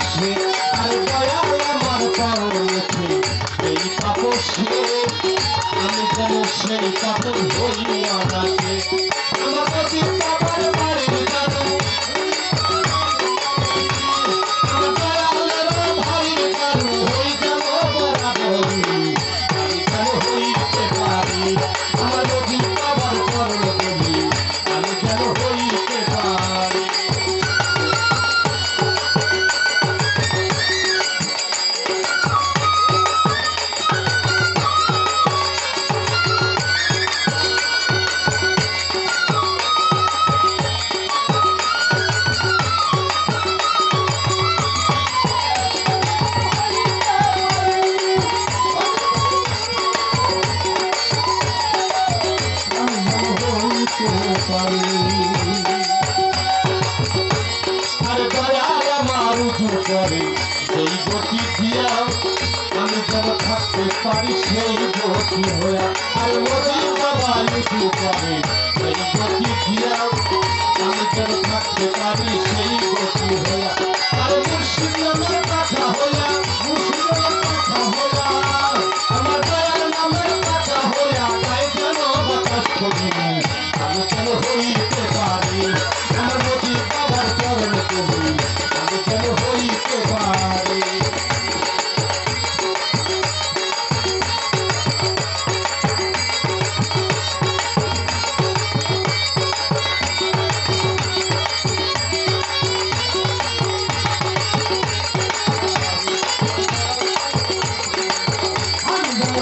আছে আর দয়াল আমার পাওয়াছে এই তাপসে আমি যেন সেই তাপস হইয়া আছে পারে। আর দয়াল আমার উঠুর করে সেই বাবা উঠুর করে? সেই গতি দিয়া।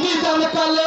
निजन कले